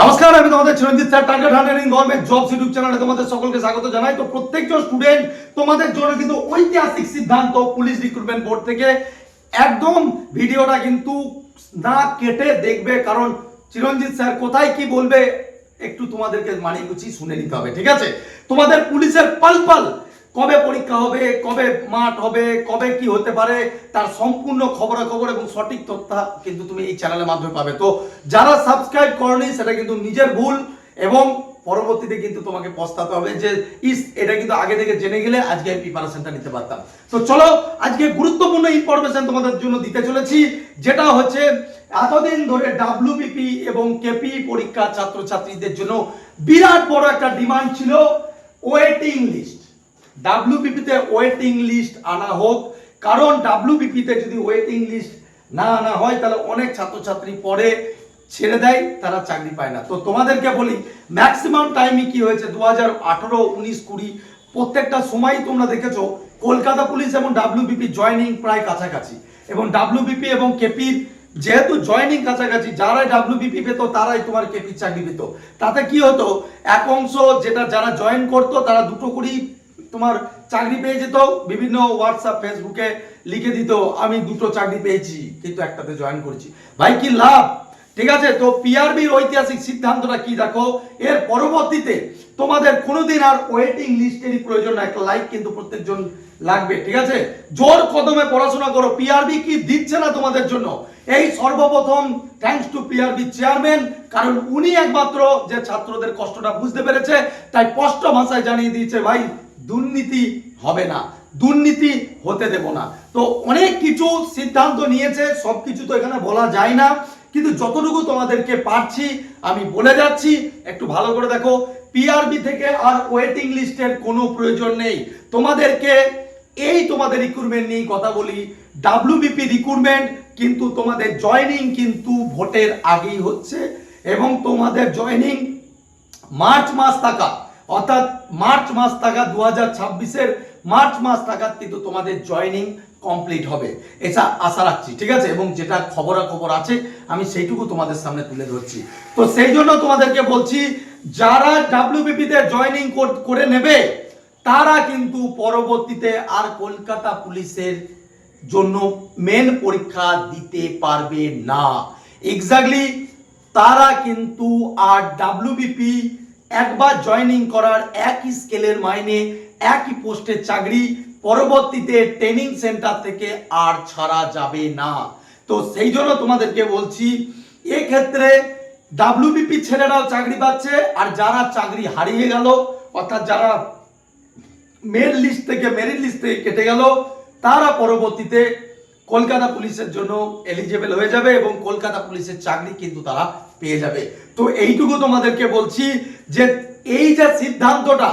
নমস্কার, আমি তোমাদের Chiranjit sir target হান্ড্রেডিং government jobs YouTube চ্যানেলে তোমাদের সকলকে স্বাগত জানাই। তো প্রত্যেকজন স্টুডেন্ট তোমাদের জন্য কিন্তু ঐতিহাসিক সিদ্ধান্ত পুলিশ রিক্রুটমেন্ট বোর্ড থেকে। একদম ভিডিওটা কিন্তু না কেটে দেখবে, কারণ চিরঞ্জিত স্যার কোথায় কি বলবে, একটু তোমাদেরকে মানিয়ে গুছিয়ে শুনে নিতে হবে, ঠিক আছে? তোমাদের পুলিশের পাল পাল কবে পরীক্ষা হবে, কবে মাঠ হবে, কবে কি হতে পারে, তার সম্পূর্ণ খবরাখবর এবং সঠিক তথ্য কিন্তু তুমি এই চ্যানেলের মাধ্যমে পাবে। তো যারা সাবস্ক্রাইব করনি, সেটা কিন্তু নিজের ভুল এবং পরবর্তীতে কিন্তু তোমাকে পস্তাতে হবে যে, ইস, এটা কিন্তু আগে থেকে জেনে গেলে আজকে আমি প্রিপারেশনটা নিতে পারতাম। তো চলো, আজকে গুরুত্বপূর্ণ ইনফরমেশন তোমাদের জন্য দিতে চলেছি, যেটা হচ্ছে এতদিন ধরে ডাব্লিউবিপি এবং কেপি পরীক্ষা ছাত্রছাত্রীদের জন্য বিরাট বড় একটা ডিমান্ড ছিল ওয়েটিং লিস্ট ডাব্লিউবিপিতে ওয়েটিং লিস্ট আনা হোক। কারণ ডাব্লিউবিপিতে যদি ওয়েটিং লিস্ট না আনা হয়, তাহলে অনেক ছাত্রছাত্রী পরে ছেড়ে দেয়, তারা চাকরি পায় না। তো তোমাদেরকে বলি ম্যাক্সিমাম টাইমই কি হয়েছে? দু হাজার আঠেরো, উনিশ, কুড়ি, প্রত্যেকটা সময়ই তোমরা দেখেছ, কলকাতা পুলিশ এবং ডাব্লিউবিপি জয়নিং প্রায় কাছাকাছি। এবং ডাব্লিউবিপি এবং কেপির যেহেতু জয়নিং কাছাকাছি, যারাই ডাব্লিউবিপি পেতো, তারাই তোমার কেপি চাকরি পেত। তাতে কি হতো, এক অংশ যেটা যারা জয়েন করতো, তারা দুটো করেই তোমার চাকরি পেয়ে যেত, বিভিন্ন হোয়াটসঅ্যাপ ফেসবুকে লিখে দিত, আমি দুটো চাকরি পেয়েছি, কিন্তু একটাতে জয়েন করেছি। ভাই, কি লাভ? ঠিক আছে, তো পিআরবির ঐতিহাসিক সিদ্ধান্তটা কি দেখো? এর পরবর্তীতে তোমাদের কোনোদিন আর ওয়েটিং লিস্টেরই প্রয়োজন না একটা লাইক কিন্তু প্রত্যেকজন লাগবে, ঠিক আছে? জোর কদমে পড়াশোনা করো পিআরবি কি দিচ্ছে না তোমাদের জন্য? এই সর্বপ্রথম থ্যাঙ্কস টু পিআরবি চেয়ারম্যান কারণ উনি একমাত্র যে ছাত্রদের কষ্টটা বুঝতে পেরেছে, তাই স্পষ্ট ভাষায় জানিয়ে দিয়েছে, ভাই দুর্নীতি হবে না, দুর্নীতি হতে দেব না। তো অনেক কিছু সিদ্ধান্ত নিয়েছে, সব কিছু তো এখানে বলা যায় না, কিন্তু যতটুকু তোমাদেরকে পারছি, আমি বলে যাচ্ছি, একটু ভালো করে দেখো পিআরবি থেকে আর ওয়েটিং লিস্টের কোনো প্রয়োজন নেই। তোমাদেরকে এই তোমাদের রিক্রুটমেন্ট নিয়ে কথা বলি ডাব্লিউবিপি রিক্রুটমেন্ট কিন্তু তোমাদের জয়নিং কিন্তু ভোটের আগেই হচ্ছে, এবং তোমাদের জয়নিং মার্চ মাস থাকা। অর্থাৎ মার্চ মাস থাকা দু হাজার ছাব্বিশের মার্চ মাস থাকার কিন্তু তোমাদের জয়নিং কমপ্লিট হবে। এটা আশা রাখছি, ঠিক আছে? এবং যেটা খবরাখবর আছে, আমি সেইটুকু তোমাদের সামনে তুলে ধরছি। তো সেই জন্য তোমাদেরকে বলছি, যারা ডাব্লিউবিপিতে জয়নিং করে নেবে, তারা কিন্তু পরবর্তীতে আর কলকাতা পুলিশের জন্য মেন পরীক্ষা দিতে পারবে না। এক্স্যাক্টলি তারা কিন্তু আর ডাব্লিউবিপি একবার জয়েনিং করার একই স্কেলের মাইনে, একই পোস্টের চাকরি, পরবর্তীতে ট্রেনিং সেন্টার থেকে আর ছাড়া যাবে না। তো সেই জন্য তোমাদেরকে বলছি, এক্ষেত্রে ডাব্লিউবিপি ছেলেরাও চাকরি পাচ্ছে, আর যারা চাকরি হারিয়ে গেল, অর্থাৎ যারা মেরিট লিস্ট থেকে মেরিট লিস্ট থেকে কেটে গেল, তারা পরবর্তীতে কলকাতা পুলিশের জন্য এলিজেবল হয়ে যাবে এবং কলকাতা পুলিশের চাকরি কিন্তু তারা পেয়ে যাবে। তো এইটুকু তোমাদেরকে বলছি যে এই যে সিদ্ধান্তটা,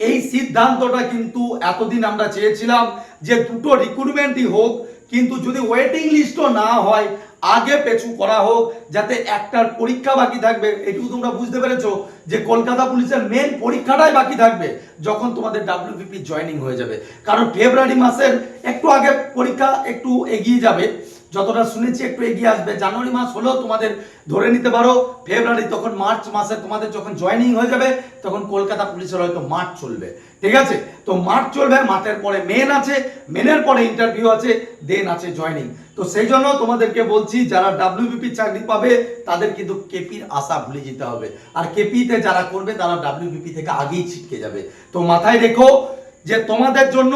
এই সিদ্ধান্তটা কিন্তু এতদিন আমরা চেয়েছিলাম যে দুটো রিক্রুটমেন্টই হোক, কিন্তু যদি ওয়েটিং লিস্টও না হয়, আগে পেছু করা হোক, যাতে একটার পরীক্ষা বাকি থাকবে। এটুকু তোমরা বুঝতে পেরেছ যে কলকাতা পুলিশের মেন পরীক্ষাটাই বাকি থাকবে যখন তোমাদের ডাব্লিউপিপি জয়েনিং হয়ে যাবে। কারণ ফেব্রুয়ারি মাসের একটু আগে পরীক্ষা একটু এগিয়ে যাবে। যতটা শুনেছি, একটু এগিয়ে আসবে। জানুয়ারি মাস হলেও তোমাদের ধরে নিতে পারো, ফেব্রুয়ারি তখন মার্চ মাসে তোমাদের যখন জয়েনিং হয়ে যাবে, তখন কলকাতা পুলিশের হয়তো মার্চ চলবে। ঠিক আছে? তো মার্চ চলবে মার্চের পরে মেন আছে মেনের পরে ইন্টারভিউ আছে দেন আছে জয়েনিং তো সেই জন্য তোমাদেরকে বলছি, যারা ডাব্লিউবিপি চাকরি পাবে, তাদের কিন্তু কেপির আশা ভুলে যেতে হবে। আর কেপিতে যারা করবে, তারা ডাব্লিউবিপি থেকে আগেই ছিটকে যাবে। তো মাথায় রেখো যে তোমাদের জন্য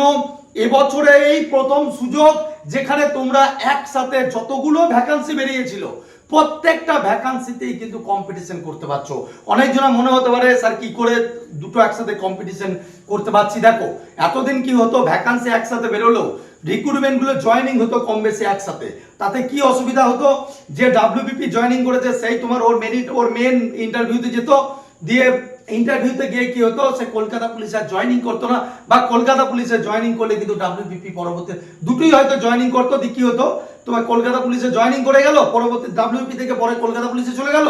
এবছরে এই প্রথম সুযোগ যেখানে তোমরা একসাথে যতগুলো ভ্যাকান্সি বেরিয়েছিল, প্রত্যেকটা ভ্যাকান্সিতেই কিন্তু কম্পিটিশন করতে পারছ। অনেকজনের মনে হতে পারে, স্যার, কি করে দুটো একসাথে কম্পিটিশন করতে পারছি? দেখো, এতদিন কি হতো ভ্যাকান্সি একসাথে বেরোলো রিক্রুটমেন্টগুলো জয়েনিং হতো কম বেশি একসাথে। তাতে কি অসুবিধা হতো? যে ডাব্লিউবিপি জয়েনিং করেছে, সেই তোমার ওর মেরিট ওর মেন ইন্টারভিউতে যেত, দিয়ে ইন্টারভিউতে গিয়ে কি হতো? সে কলকাতা পুলিশ আর জয়েনিং করতো না। বা কলকাতা পুলিশে জয়েনিং করলে কিন্তু ডাব্লিউবিপি পরবর্তী দুটোই হয়তো জয়েনিং করতো, দিয়ে কি হতো? তোমার কলকাতা পুলিশে জয়েনিং করে গেল, পরবর্তী ডাব্লিউপি থেকে পরে কলকাতা পুলিশে চলে গেল।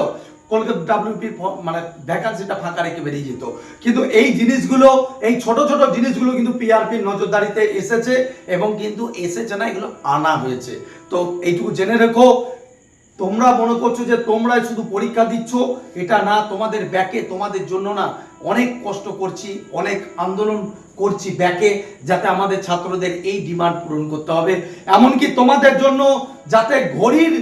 কলকাতা ডাব্লিউপি মানে ভ্যাকান্সিটা ফাঁকা রেখে বেরিয়ে যেত। কিন্তু এই জিনিসগুলো, এই ছোট ছোট জিনিসগুলো কিন্তু পিআরপির নজরদারিতে এসেছে এবং কিন্তু এসেছে না, এগুলো আনা হয়েছে। তো এইটুকু জেনে রেখো। তোমরা মনে করছ যে তোমরাই শুধু পরীক্ষা দিচ্ছ? এটা না, তোমাদের ব্যাকে তোমাদের জন্য না অনেক কষ্ট করছি, অনেক আন্দোলন করছি ব্যাকে যাতে আমাদের ছাত্রদের এই ডিমান্ড পূরণ করতে হবে। এমনকি তোমাদের জন্য যাতে ঘড়ির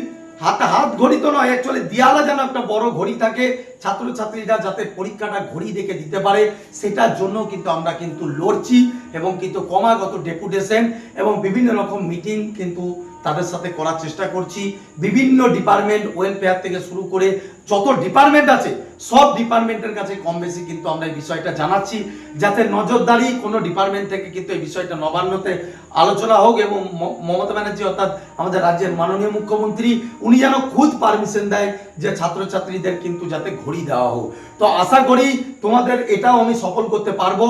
হাতে হাত ঘড়ি তো নয় অ্যাকচুয়ালি দিয়ালা যেন একটা বড় ঘড়ি থাকে, ছাত্রছাত্রীরা যাতে পরীক্ষাটা ঘড়ি দেখে দিতে পারে, সেটার জন্য কিন্তু আমরা কিন্তু লড়ছি এবং কিন্তু ক্রমাগত ডেপুটেশন এবং বিভিন্ন রকম মিটিং কিন্তু তাদের সাথে করার চেষ্টা করছি। বিভিন্ন ডিপার্টমেন্ট ওয়েলফেয়ার থেকে শুরু করে যত ডিপার্টমেন্ট আছে সব ডিপার্টমেন্টের কাছে কম বেশি কিন্তু আমরা এই বিষয়টা জানাচ্ছি, যাতে নজরদারি কোনো ডিপার্টমেন্ট থেকে কিন্তু এই বিষয়টা নবান্নতে আলোচনা হোক এবং মমতা ব্যানার্জি অর্থাৎ আমাদের রাজ্যের মাননীয় মুখ্যমন্ত্রী, উনি যেন খুদ পারমিশন দেয় যে ছাত্রছাত্রীদের কিন্তু যাতে ঘড়ি দেওয়া হোক। তো আশা করি তোমাদের এটাও আমি সফল করতে পারব।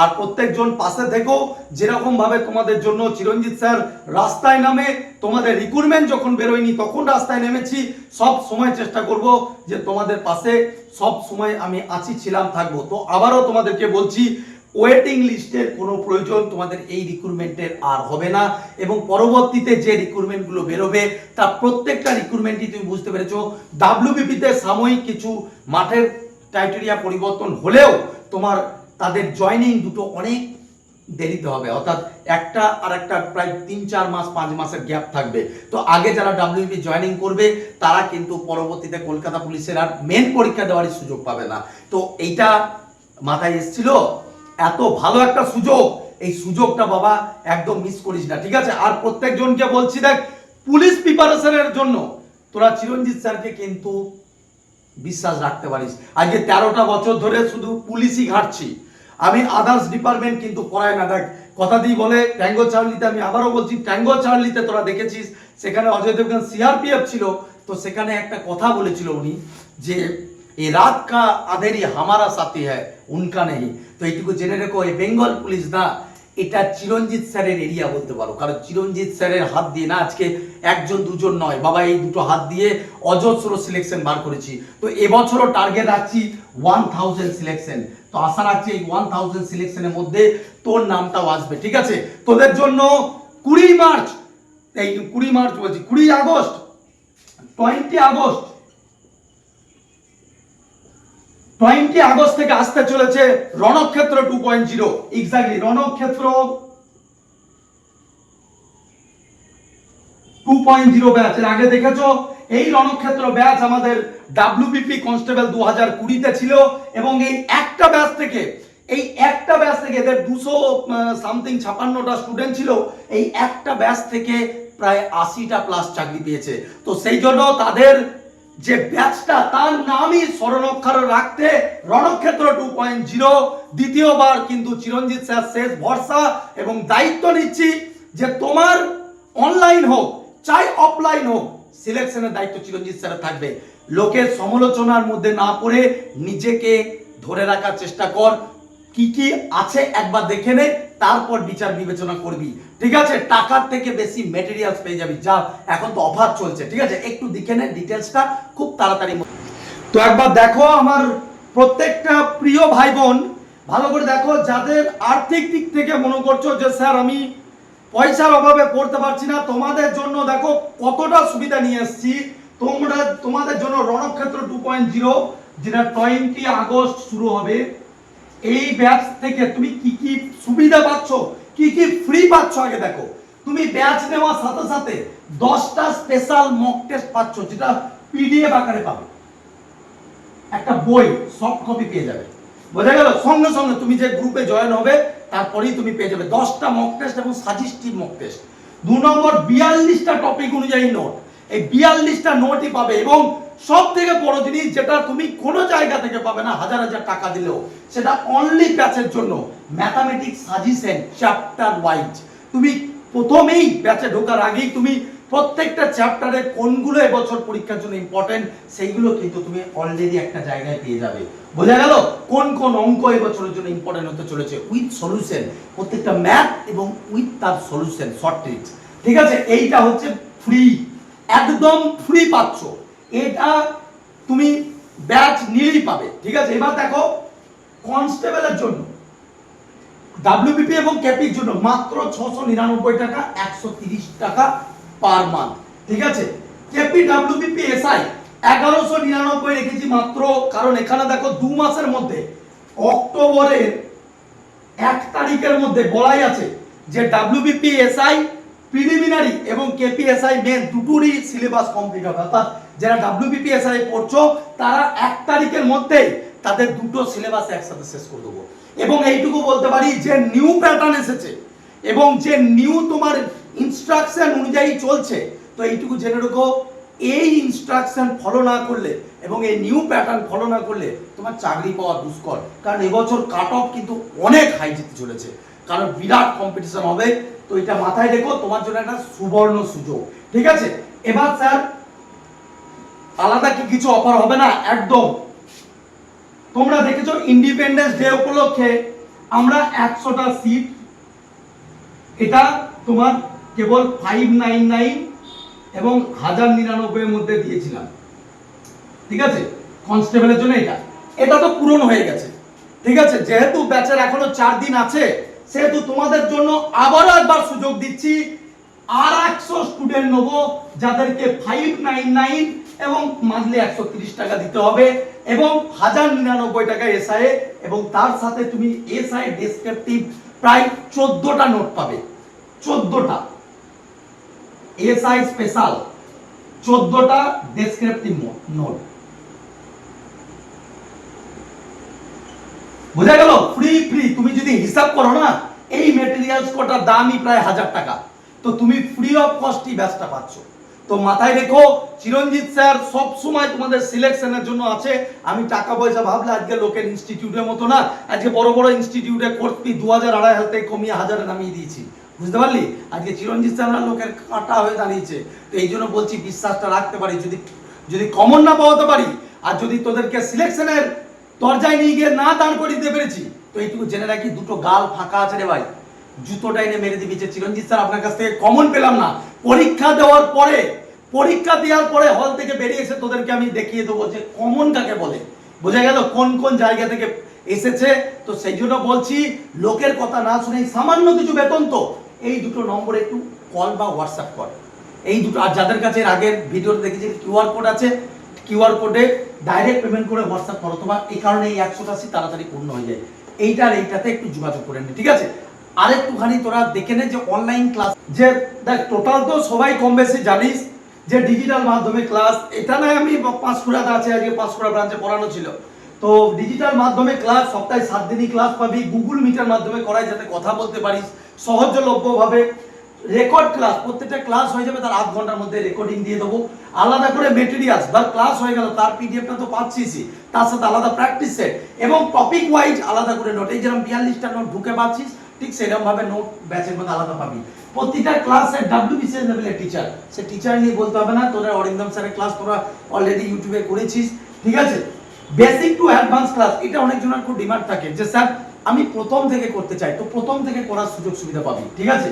আর প্রত্যেকজন পাশে থেকেও যেরকমভাবে তোমাদের জন্য চিরঞ্জিত স্যার রাস্তায় নামে, তোমাদের রিক্রুটমেন্ট যখন বেরোয়নি তখন রাস্তায় নেমেছি, সব সময় চেষ্টা করব যে তোমাদের পাশে সব সময় আমি আছি, ছিলাম, থাকব। তো আবারও তোমাদেরকে বলছি ওয়েটিং লিস্টের কোনো প্রয়োজন তোমাদের এই রিক্রুটমেন্টের আর হবে না। এবং পরবর্তীতে যে রিক্রুটমেন্টগুলো বেরোবে, তার প্রত্যেকটা রিক্রুটমেন্টই তুমি বুঝতে পেরেছ ডাব্লিউবিপিতে সাময়িক কিছু মাঠের ক্রাইটেরিয়া পরিবর্তন হলেও তোমার, তাদের জয়নিং দুটো অনেক দেরিতে হবে। অর্থাৎ একটা আর একটা প্রায় তিন, চার মাস, পাঁচ মাসের গ্যাপ থাকবে। তো আগে যারা ডাব্লিউবি জয়েনিং করবে, তারা কিন্তু পরবর্তীতে কলকাতা পুলিশের আর মেন পরীক্ষা দেওয়ারই সুযোগ পাবে না। তো এইটা মাথায় এসেছিল। এত ভালো একটা সুযোগ। এই সুযোগটা বাবা একদম মিস করিস না, ঠিক আছে? আর প্রত্যেকজনকে বলছি দেখ, পুলিশ প্রিপারেশনের জন্য তোরা চিরঞ্জিত স্যারকে কিন্তু বিশ্বাস রাখতে পারিস। আজকে তেরোটা বছর ধরে শুধু পুলিশই ঘাটছি। আমি আদার্স ডিপার্টমেন্ট কিন্তু পড়াই না। দেখ, কথা দিয়ে বলে, ট্যাঙ্গো চার্লিতে আমি আবারও বলছি, ট্যাঙ্গো চার্লিতে তোরা দেখেছিস, সেখানে অজয় দেবগান সিআরপিএফ ছিল, তো সেখানে একটা কথা বলেছিল উনি যে এই রাত কা আধেরি হামারা সাথী হ্যাঁ উনকা নেই। তো এইটুকু জেনে রেখো এই বেঙ্গল পুলিশ না এটা চিরঞ্জিত স্যারের এরিয়া বলতে পারো। কারণ চিরঞ্জিত স্যারের হাত দিয়ে না, আজকে একজন, দুজন নয়। বাবা, এই দুটো হাত দিয়ে অজস্র সিলেকশন বার করেছি। তো এবছরও টার্গেট রাখছি ওয়ান থাউজেন্ড সিলেকশন তো আশা রাখছি এই ওয়ান থাউজেন্ড সিলেকশনের মধ্যে তোর নামটাও আসবে, ঠিক আছে? তোদের জন্য কুড়ি মার্চ, এই কুড়ি মার্চ বলছি, কুড়ি August twenty August twenty August থেকে আসতে চলেছে রণক্ষেত্র two point zero exactly রণক্ষেত্র two point zero batch এর আগে দেখেছ? এই রণক্ষেত্র ব্যাচ আমাদের ডাব্লিউবিপি কনস্টেবল দু হাজার কুড়িতে ছিল এবং এই একটা ব্যাচ থেকে, এই একটা ব্যাচ থেকে এদের দুশো সামথিং ছাপান্নটা স্টুডেন্ট ছিল, এই একটা ব্যাচ থেকে প্রায় আশিটা প্লাস চাকরি পেয়েছে। তো সেই জন্য তাদের যে ব্যাচটা তার নামই স্মরণাক্ষর রাখতে রণক্ষেত্র টু পয়েন্ট জিরো দ্বিতীয়বার কিন্তু চিরঞ্জিত স্যার শেষ ভরসা এবং দায়িত্ব নিচ্ছি যে তোমার অনলাইন হোক, চাই অফলাইন হোক সিলেকশনের দায়িত্ব চিরঞ্জিত স্যারের থাকবে। লোকের সমালোচনার মধ্যে না পড়ে নিজেকে ধরে রাখার চেষ্টা কর। কি কি আছে একবার দেখে নে। তারপর বিচার বিবেচনা করবি। ঠিক আছে? টাকার থেকে বেশি মেটেরিয়ালস পেয়ে যাবি। যা, এখন তো অফার চলছে। ঠিক আছে? একটু দেখে নে ডিটেলসটা খুব তাড়াতাড়ি তো একবার দেখো আমার প্রত্যেকটা প্রিয় ভাই বোন ভালো করে দেখো, যাদের আর্থিক দিক থেকে মনে করছ যে, স্যার, আমি পয়সার অভাবে পড়তে পারছি না। তোমাদের জন্য দেখো কতটা সুবিধা নিয়ে এসেছি। তোমরা, তোমাদের জন্য রণক্ষেত্র টু পয়েন্ট জিরো যেটা টোয়েন্টি আগস্ট শুরু হবে। এই ব্যাচ থেকে তুমি কি কি সুবিধা পাচ্ছ? কি কি ফ্রি পাচ্ছ? আগে দেখো। তুমি ব্যাচ নেওয়ার সাথে সাথে দশটা স্পেশাল মক টেস্ট পাচ্ছ, যেটা পিডিএফ আকারে পাবে। একটা বই সফট কপি পেয়ে যাবে। বোঝা গেল? সঙ্গে সঙ্গে তুমি যে গ্রুপে জয়েন হবে, তারপরেই তুমি পেয়ে যাবে দশটা মক টেস্ট এবং সাজেস্টিভ মক টেস্ট দু নম্বর বিয়াল্লিশটা টপিক অনুযায়ী নোট এই বিয়াল্লিশটা নোটই পাবে এবং সব থেকে বড় জিনিস যেটা তুমি কোনো জায়গা থেকে পাবে না, হাজার হাজার টাকা দিলেও, সেটা অনলি ব্যাচের জন্য। ম্যাথামেটিক্স সাজেশন চ্যাপ্টার ওয়াইজ তুমি প্রথমেই ব্যাচে ঢোকার আগেই তুমি প্রত্যেকটা চ্যাপ্টারে কোনগুলো এবছর পরীক্ষার জন্য ইম্পর্টেন্ট সেইগুলো কিন্তু তুমি অলরেডি একটা জায়গায় পেয়ে যাবে। বোঝা গেল? কোন কোন অঙ্ক এবছরের জন্য ইম্পর্টেন্ট হতে চলেছে? উইথ সলিউশন প্রত্যেকটা ম্যাথ এবং উইথ তার সলিউশন শর্ট ট্রিক্স ঠিক আছে? এইটা হচ্ছে ফ্রি একদম ফ্রি পাচ্ছ। এটা তুমি ব্যাচ নিলেই পাবে। ঠিক আছে? এবার দেখো, কনস্টেবলের জন্য ডাব্লিউবিপি এবং ক্যাপির জন্য মাত্র ছশো নিরানব্বই টাকা, একশো তিরিশ টাকা পার মান্থ ঠিক আছে? কেপি ডাব্লিউবিপি এসআই এগারোশো নিরানব্বই রেখেছি মাত্র, কারণ এখানে দেখো দু মাসের মধ্যে, অক্টোবরের এক তারিখের মধ্যে বলাই আছে যে ডাব্লিউবিপি এসআই প্রিলিমিনারি এবং কেপিএসআই মেন দুটোরই সিলেবাস কমপ্লিট হবে। অর্থাৎ যারা ডাব্লিউবিপি এসআই পড়ছো, তারা এক তারিখের মধ্যেই তাদের দুটো সিলেবাস একসাথে শেষ করে দেবো। এবং এইটুকু বলতে পারি, যে নিউ প্যাটার্ন এসেছে এবং যে নিউ তোমার ইনস্ট্রাকশন অনুযায়ী চলছে, তো এইটুকু জেনে রেখো, এই ইনস্ট্রাকশন ফলো না করলে এবং এই নিউ প্যাটার্ন ফলো না করলে তোমার চাকরি পাওয়া দুষ্কর। কারণ এবছর কাট অফ কিন্তু অনেক হাই যেতে চলেছে। কারণ বিরাট কম্পিটিশন হবে, তো এটা মাথায় রেখো, তোমার জন্য একটা সুবর্ণ সুযোগ। ঠিক আছে? এবার স্যার আলাদা কি কিছু অফার হবে না? একদম। তোমরা দেখেছ ইন্ডিপেন্ডেন্স ডে উপলক্ষে আমরা একশোটা সিট এটা তোমার কেবল ফাইভ নাইন নাইন এবং হাজার নিরানব্বইয়ের মধ্যে দিয়েছিলাম। ঠিক আছে? কনস্টেবলের জন্য এটা। এটা তো পূরণ হয়ে গেছে। ঠিক আছে? যেহেতু ব্যাচের এখনও চার দিন আছে, সেহেতু তোমাদের জন্য আবারও একবার সুযোগ দিচ্ছি, আর একশো স্টুডেন্ট নেব যাদেরকে ফাইভ নাইন নাইন এবং মান্থলি একশো টাকা দিতে হবে এবং হাজার নিরানব্বই টাকা এসআই এবং তার সাথে তুমি এসআই ডেসক্রিপটিভ প্রায় চোদ্দটা নোট পাবে। চোদ্দটা। এসআই স্পেশাল চোদ্দটা ডেসক্রিপটিভ নোট বোঝা গেল? ফ্রি ফ্রি তুমি যদি হিসাব করো না, এই মেটেরিয়ালস কোটার দামই প্রায় হাজার টাকা। তো তুমি ফ্রি অফ কস্টই ব্যাচটা পাচ্ছ। তো মাথায় রেখো, চিরঞ্জিত স্যার সব সময় তোমাদের সিলেকশনের জন্য আছে। আমি টাকা পয়সা ভাবলে আজকে লোকের ইনস্টিটিউটের মতো না। আজকে বড় বড় ইনস্টিটিউটে কোর্স ফি দু হাজার আড়াই হাজার থেকে কমিয়ে হাজারে নামিয়ে দিয়েছি। বুঝতে পারলি? আজকে চিরঞ্জিত স্যাররা লোকের কাটা হয়ে দাঁড়িয়েছে। তো এই জন্য বলছি, বিশ্বাসটা রাখতে পারি। যদি যদি কমন না পাওয়াতে পারি, আর যদি তোদেরকে সিলেকশনের দরজায় নিয়ে গিয়ে না দাঁড় করিয়ে দিতে পেরেছি, তো এইটুকু জেনে রাখি, দুটো গাল ফাঁকা আছে রে ভাই। জুতোটা এনে মেরে দিবি যে চিরঞ্জিত স্যার, আপনার কাছ থেকে কমন পেলাম না। পরীক্ষা দেওয়ার পরে, পরীক্ষা দেওয়ার পরে হল থেকে বেরিয়ে এসে তোদেরকে আমি দেখিয়ে দেবো যে কমন কাকে বলে। বোঝা গেল কোন কোন জায়গা থেকে এসেছে। তো সেই জন্য বলছি, লোকের কথা না শুনে সামান্য কিছু বেতন তো। এই দুটো নম্বরে একটু কল বা হোয়াটসঅ্যাপ কর। এই দুটো আর যাদের কাছে আগের ভিডিওতে দেখেছি কিউআর কোড আছে কিউআর কোডে ডাইরেক্ট পেমেন্ট করে হোয়াটসঅ্যাপ করো। তোমার এই কারণে এই একশোটা সিট তাড়াতাড়ি পূর্ণ হয়ে যায়। এইটার এইটাতে একটু যোগাযোগ করে নে, ঠিক আছে? আরেকটুখানি তোরা দেখে নে যে অনলাইন ক্লাস যে দেখ টোটাল তো সবাই কম বেশি জানিস যে ডিজিটাল মাধ্যমে ক্লাস এটা নয় আমি পাঁশকুড়াতে আছে, আজকে পাঁশকুড়া ব্রাঞ্চে পড়ানো ছিল। তো ডিজিটাল মাধ্যমে ক্লাস সপ্তাহে সাত দিনই ক্লাস পাবি গুগল মিটার মাধ্যমে করাই যাতে কথা বলতে পারিস, সহজলভ্যভাবে রেকর্ড ক্লাস প্রত্যেকটা ক্লাস হয়ে যাবে তার আধ ঘণ্টার মধ্যে রেকর্ডিং দিয়ে দেবো। আলাদা করে মেটেরিয়ালস বা ক্লাস হয়ে গেল, তার পিডিএফটা তো পাচ্ছিসই, তার সাথে আলাদা প্র্যাকটিস সেট এবং টপিক ওয়াইজ আলাদা করে নোট এই যেরকম বিয়াল্লিশটা নোট ঢুকে পাচ্ছিস ঠিক সেরকম ভাবে নোট ব্যাচের মধ্যে আলাদা পাবি। প্রতিটা ক্লাসের ডাব্লিউবিসিএস লেভেলের টিচার সে টিচার নিয়ে বলতে হবে না, তোরা অরিন্দম স্যারের ক্লাস তোরা অলরেডি ইউটিউবে করেছিস, ঠিক আছে? বেসিক টু অ্যাডভান্স ক্লাস এটা অনেকজনের খুব ডিমান্ড থাকে যে স্যার আমি প্রথম থেকে করতে চাই, তো প্রথম থেকে করার সুযোগ সুবিধা পাবি। ঠিক আছে?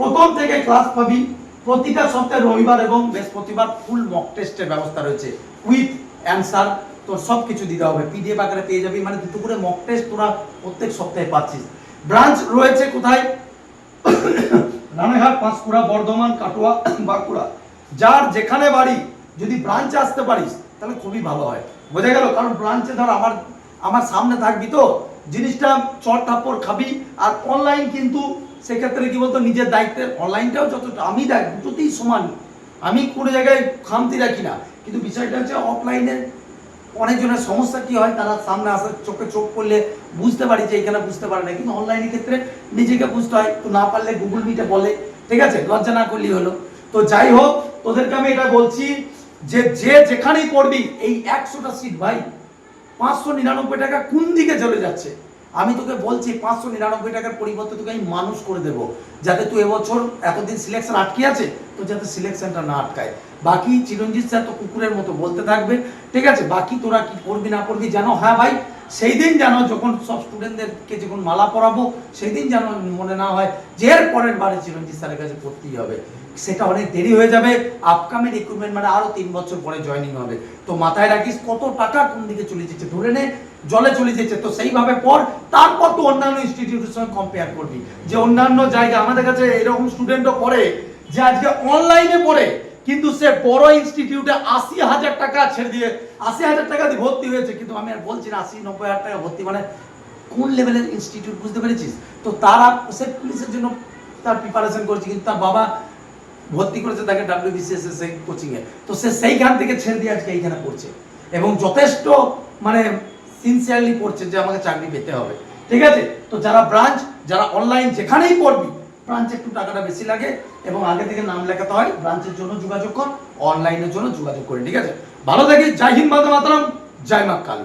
প্রথম থেকে ক্লাস পাবি, প্রতিটা সপ্তাহে রবিবার এবং বৃহস্পতিবার ফুল মক টেস্টের ব্যবস্থা রয়েছে। উইথ অ্যান্সার তোর সব কিছু দিতে হবে। পিডিএফ আকারে পেয়ে যাবি মানে দুটো করে মক টেস্ট তোরা প্রত্যেক সপ্তাহে পাচ্ছিস। ব্রাঞ্চ রয়েছে কোথায়? রানাঘাট পাঁশকুড়া, বর্ধমান, কাটোয়া, বাঁকুড়া। যার যেখানে বাড়ি, যদি ব্রাঞ্চে আসতে পারিস, তাহলে খুবই ভালো হয়। বোঝা গেল? কারণ ব্রাঞ্চে ধর আমার আমার সামনে থাকবি তো। জিনিসটা চট থাপ্পড় খাবি। আর অনলাইন কিন্তু সেক্ষেত্রে কি বলতো, নিজের দায়িত্বের অনলাইনটাও যতটা, আমি দেখ, দুটোতেই সমান। আমি কোনো জায়গায় খামতি রাখি না। কিন্তু বিষয়টা হচ্ছে অফলাইনের অনেকজনের সমস্যা কি হয়, তারা সামনে আসে, চোখে চোখ করলে বুঝতে পারি যে এখানে বুঝতে পারে না। কিন্তু অনলাইনের ক্ষেত্রে নিজেকে বুঝতে হয় তো না পারলে গুগল মিটে বলে, ঠিক আছে? লজ্জা না করলেই হলো। তো যাই হোক, তোদেরকে আমি এটা বলছি যে যে যেখানেই করবি এই একশোটা সিট ভাই, পাঁচশো নিরানব্বই টাকা কোন দিকে চলে যাচ্ছে? আমি তোকে বলছি পাঁচশো নিরানব্বই টাকার পরিবর্তে তোকে আমি মানুষ করে দেবো। যাতে তুই এবছর এতদিন সিলেকশন আটকে আছে তো যাতে সিলেকশনটা না আটকায়। বাকি চিরঞ্জিত স্যার তো কুকুরের মতো বলতে থাকবে। ঠিক আছে, বাকি তোরা কি করবি না করবি জানো? হ্যাঁ ভাই, সেই দিন জানো যখন সব স্টুডেন্টদেরকে যখন মালা পরাবো, সেই দিন যেন মনে না হয় যে এর পরের বারে চিরঞ্জিত স্যারের কাছে পড়তেই হবে। সেটা অনেক দেরি হয়ে যাবে। আপকামিং রিক্রুটমেন্ট মানে আরও তিন বছর পরে জয়েনিং হবে। তো মাথায় রাখিস, কত টাকা কোন দিকে চলে যাচ্ছে ধরে নে, জলে চলে যাচ্ছে তো সেইভাবে পর, তারপর তো অন্যান্য ইনস্টিটিউটের সঙ্গে কম্পেয়ার করবি। যে অন্যান্য জায়গা আমাদের কাছে এরকম স্টুডেন্টও পড়ে যে আজকে অনলাইনে পড়ে, কিন্তু সে বড় ইনস্টিটিউটে আশি হাজার টাকা ছেড়ে দিয়ে, আশি হাজার টাকা দিয়ে ভর্তি হয়েছে, কিন্তু আমি আর বলছি না, আশি নব্বই হাজার টাকা ভর্তি মানে কোন লেভেলের ইনস্টিটিউট বুঝতে পেরেছিস? তো তারা সে পুলিশের জন্য তার প্রিপারেশন করছে, কিন্তু তার বাবা ভর্তি করেছে তাকে ডাব্লিউবিসিএস সেই কোচিংয়ে তো সে সেইখান থেকে ছেড়ে দিয়ে আজকে এইখানে পড়ছে। এবং যথেষ্ট মানে সিনসিয়ারলি পড়ছে যে আমাকে চাকরি পেতে হবে। ঠিক আছে? তো যারা ব্রাঞ্চ যারা অনলাইন যেখানেই পড়বি ব্রাঞ্চে একটু টাকাটা বেশি লাগে এবং আগে থেকে নাম লেখাতে হয় ব্রাঞ্চের জন্য যোগাযোগ কর অনলাইনের জন্য যোগাযোগ করে, ঠিক আছে? ভালো থাকি, জয় হিন্দ মাতরাম মাতরম, জয় মা কালী।